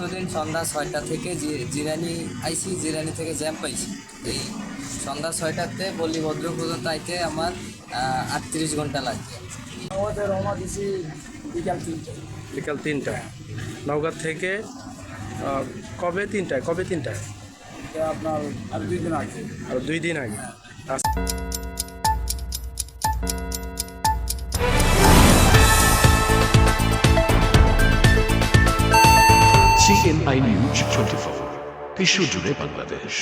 দিন সন্ধ্যা ছয়টা থেকে জি- জিরানি আইসি জিরানি থেকে জ্যাম পাইছি। এই সন্ধ্যা ছয়টাতে বলি ভদ্র পর্যন্ত আইতে আমার আটত্রিশ ঘণ্টা লাগবে। আমাদের রওনা দিছি বিকাল তিনটায়। বিকাল তিনটায়। নওগাঁ থেকে কবে তিনটায়? কবে তিনটায়? আপনার আর দুই দিন আগে। আর দুই দিন আগে। আচ্ছা সিএনআই নিউজ টোয়েন্টি ফোর বিশ্বজুড়ে বাংলাদেশ।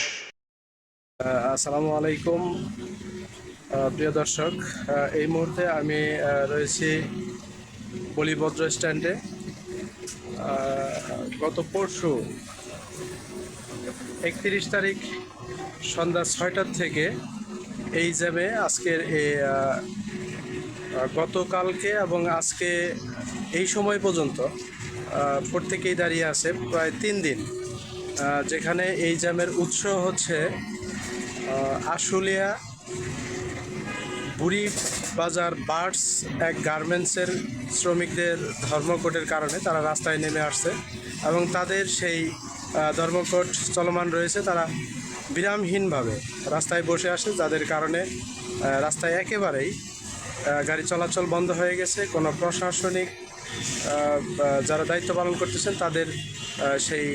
আসসালামু আলাইকুম। প্রিয় দর্শক এই মুহূর্তে আমি রয়েছি বলিভদ্র স্ট্যান্ডে। গত পরশু একত্রিশ তারিখ সন্ধ্যা ছয়টার থেকে এই জ্যামে আজকের এই গতকালকে এবং আজকে এই সময় পর্যন্ত প্রত্যেকেই দাঁড়িয়ে আছে প্রায় তিন দিন। যেখানে এই জ্যামের উৎস হচ্ছে আশুলিয়া বুড়ি বাজার বার্ডস এক গার্মেন্টসের শ্রমিকদের ধর্মঘটের কারণে তারা রাস্তায় নেমে আসছে এবং তাদের সেই ধর্মঘট চলমান রয়েছে। তারা বিরামহীনভাবে রাস্তায় বসে আসে যাদের কারণে রাস্তায় একেবারেই গাড়ি চলাচল বন্ধ হয়ে গেছে। কোনো প্রশাসনিক যারা দায়িত্ব পালন করতেছেন তাদের সেই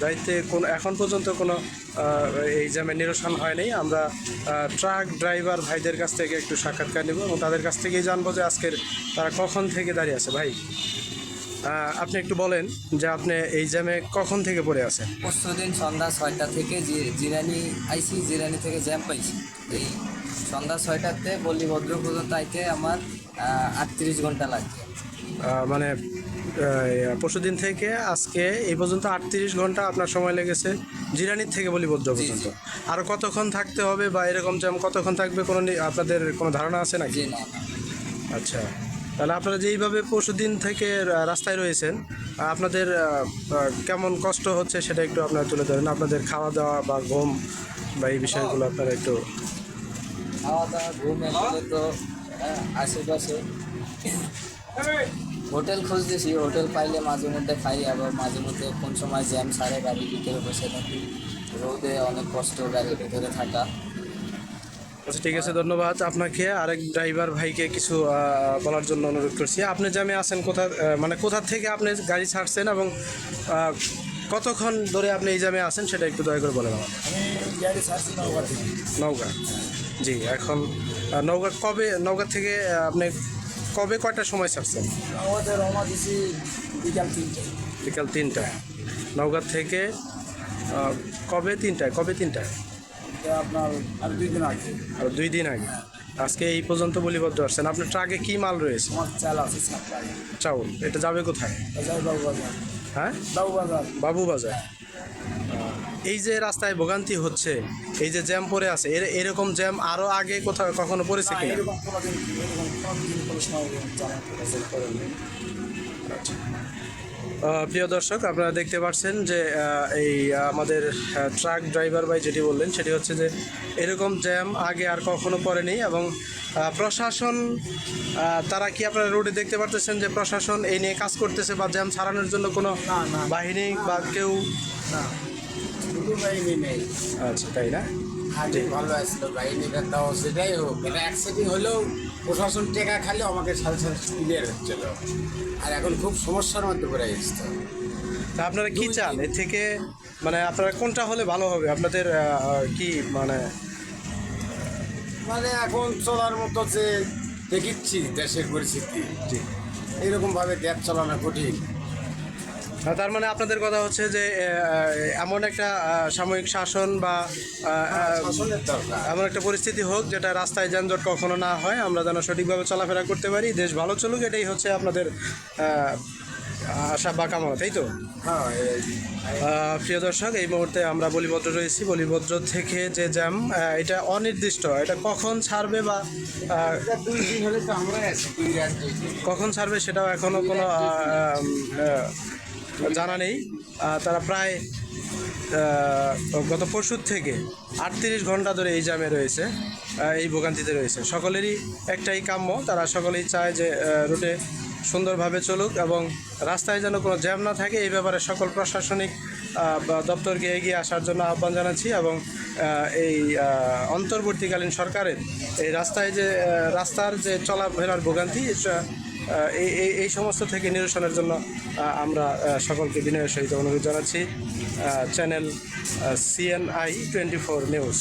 দায়িত্বে কোন এখন পর্যন্ত কোনো এই জ্যামে নিরসন হয়নি আমরা ট্রাক ড্রাইভার ভাইদের কাছ থেকে একটু সাক্ষাৎকার নেব এবং তাদের কাছ থেকেই জানব যে আজকের তারা কখন থেকে দাঁড়িয়ে আছে। ভাই আপনি একটু বলেন যে আপনি এই জ্যামে কখন থেকে পড়ে আছেন? পরশু দিন সন্ধ্যা ছয়টা থেকে জিরানি আইসি জিরানি থেকে জ্যাম পাইছি। এই সন্ধ্যা ছয়টাতে বলি ভদ্র পর্যন্ত আইতে আমার আটত্রিশ ঘণ্টা আহ, মানে পরশু দিন থেকে আজকে এই পর্যন্ত আটত্রিশ ঘণ্টা আপনার সময় লেগেছে জিরানির থেকে বলি বদ্র পর্যন্ত। আর কতক্ষণ থাকতে হবে বা এরকম জ্যাম কতক্ষণ থাকবে কোনো আপনাদের কোনো ধারণা আছে নাকি? আচ্ছা তাহলে আপনারা যেইভাবে পরশু দিন থেকে রাস্তায় রয়েছেন আপনাদের কেমন কষ্ট হচ্ছে সেটা একটু আপনারা তুলে ধরেন। আপনাদের খাওয়া দাওয়া বা ঘুম বা এই বিষয়গুলো আপনারা একটু খাওয়া দাওয়া ঘুম তো হ্যাঁ, আশেপাশে। হোটেল খুঁজতেছি হোটেল পাইলে মাঝে মধ্যে খাই আবার মাঝে মধ্যে কোন সময় জ্যাম সারে গাড়ির ভিতরে বসে থাকি। রোদে অনেক কষ্ট গাড়ির ভিতরে থাকা। আচ্ছা ঠিক আছে ধন্যবাদ আপনাকে। আরেক ড্রাইভার ভাইকে কিছু বলার জন্য অনুরোধ করছি। আপনি জ্যামে আছেন কোথা মানে কোথা থেকে আপনি গাড়ি ছাড়ছেন এবং কতক্ষণ ধরে আপনি এই জ্যামে আছেন সেটা একটু দয়া করে বলেন আমাকে আমি গাড়ি ছাড়ছি নওগাঁ থেকে। নওগাঁ। জি এখন নওগাঁ কবে নওগাঁ থেকে আপনি কবে কয়টার সময় ছাড়ছেন আমাদের রওনা দিছি বিকাল তিনটায় বিকাল তিনটায় নওগাঁ থেকে কবে তিনটায়? কবে তিনটায়? আপনার আর দুই দিন আগে। আর দুই দিন আগে। আজকে এই পর্যন্ত বলিবদ্ধ আসছেন। আপনার ট্রাকে কি মাল রয়েছে? চাল আছে চাউল। এটা যাবে কোথায়? হ্যাঁ বাবু বাজার এই যে রাস্তায় ভোগান্তি হচ্ছে, এই যে জ্যাম পড়ে আছে, এর এরকম জ্যাম আরও আগে কোথাও কখনো পড়েছে আচ্ছা। প্রিয় দর্শক আপনারা দেখতে পাচ্ছেন যে এই আমাদের ট্রাক ড্রাইভার ভাই যেটি বললেন সেটি হচ্ছে যে এরকম জ্যাম আগে আর কখনো পড়েনি এবং প্রশাসন তারা কি আপনারা রোডে দেখতে পারতেছেন যে প্রশাসন এই নিয়ে কাজ করতেছে বা জ্যাম ছাড়ানোর জন্য কোনো। বাহিনী বা কেউ? আচ্ছা তাই না? ভালো আসলো বাহিনীটা তাও সেটাই হোক এটা অ্যাক্সিডেন্ট হলেও প্রশাসন টেকা খালে আমাকে সাথে সাথে ক্লিয়ার হচ্ছিল আর এখন খুব সমস্যার মধ্যে পড়ে গেছে তো। আপনারা কী চান? এর থেকে মানে আপনারা কোনটা হলে ভালো হবে? আপনাদের কি মানে মানে এখন চলার মতো যে দেখিচ্ছি দেশের পরিস্থিতি এরকমভাবে এইরকমভাবে দেশ চালানো কঠিন। তার মানে আপনাদের কথা হচ্ছে যে এমন একটা সাময়িক শাসন বা এমন একটা পরিস্থিতি হোক যেটা রাস্তায় যানজট কখনো না হয় আমরা যেন সঠিকভাবে চলাফেরা করতে পারি দেশ ভালো চলুক এটাই হচ্ছে আপনাদের আশা বা কামনা তাই তো? হ্যাঁ প্রিয় দর্শক এই মুহূর্তে আমরা বলিভদ্র রয়েছি। বলিভদ্র থেকে যে জ্যাম এটা অনির্দিষ্ট এটা কখন ছাড়বে বা কখন ছাড়বে সেটাও এখনও কোনো জানা নেই। তারা প্রায় গত পরশুর থেকে আটত্রিশ ঘণ্টা ধরে এই জামে রয়েছে এই ভোগান্তিতে রয়েছে। সকলেরই একটাই কাম্য, তারা সকলেই চায় যে রুটে সুন্দরভাবে চলুক এবং রাস্তায় যেন কোনো জ্যাম না থাকে, এই ব্যাপারে সকল প্রশাসনিক দপ্তরকে এগিয়ে আসার জন্য আহ্বান জানাচ্ছি এবং এই অন্তর্বর্তীকালীন সরকারের এই রাস্তায় যে রাস্তার যে চলাফেরার ভোগান্তি এই এই- সমস্ত থেকে নিরসনের জন্য আমরা সকলকে বিনয়ের সহিত অনুরোধ জানাচ্ছি। Channel CNI twenty four news